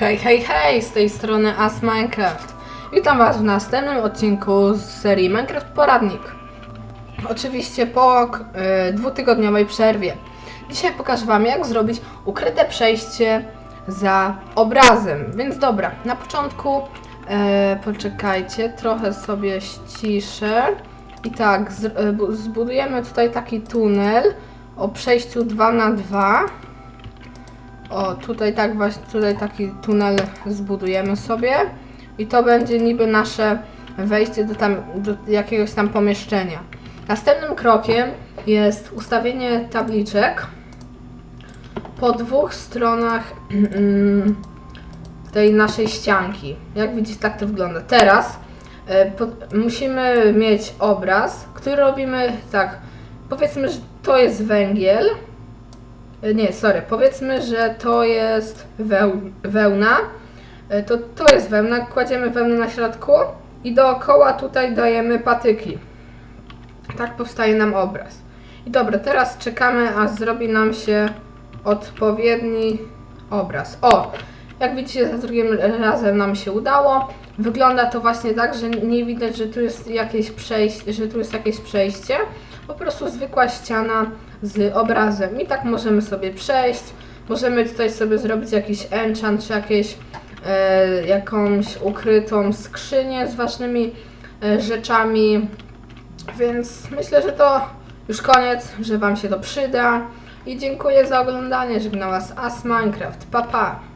Hej, hej, hej, z tej strony As Minecraft. Witam Was w następnym odcinku z serii Minecraft Poradnik. Oczywiście po y, dwutygodniowej przerwie. Dzisiaj pokażę Wam, jak zrobić ukryte przejście za obrazem. Więc dobra, na początku e, poczekajcie, trochę sobie ściszę. I tak, z, e, bu- zbudujemy tutaj taki tunel o przejściu 2 na 2 o, tutaj tak właśnie, tutaj taki tunel zbudujemy sobie i to będzie niby nasze wejście do, tam, do jakiegoś tam pomieszczenia. Następnym krokiem jest ustawienie tabliczek po dwóch stronach mm, tej naszej ścianki. Jak widzicie, tak to wygląda. Teraz e, musimy mieć obraz, który robimy tak. Powiedzmy, że to jest węgiel. E, Nie, sorry, powiedzmy, że to jest weł, wełna. E, To, to jest wełna, kładziemy wełnę na środku i dookoła tutaj dajemy patyki. Tak powstaje nam obraz. I dobra, teraz czekamy, aż zrobi nam się odpowiedni obraz. O! Jak widzicie, za drugim razem nam się udało. Wygląda to właśnie tak, że nie widać, że tu jest jakieś przejście, że tu jest jakieś przejście. Po prostu zwykła ściana z obrazem. I tak możemy sobie przejść. Możemy tutaj sobie zrobić jakiś enchant, czy jakieś, e, jakąś ukrytą skrzynię z ważnymi e, rzeczami. Więc myślę, że to już koniec, że Wam się to przyda. I dziękuję za oglądanie. Żegnam Was As Minecraft. Pa pa!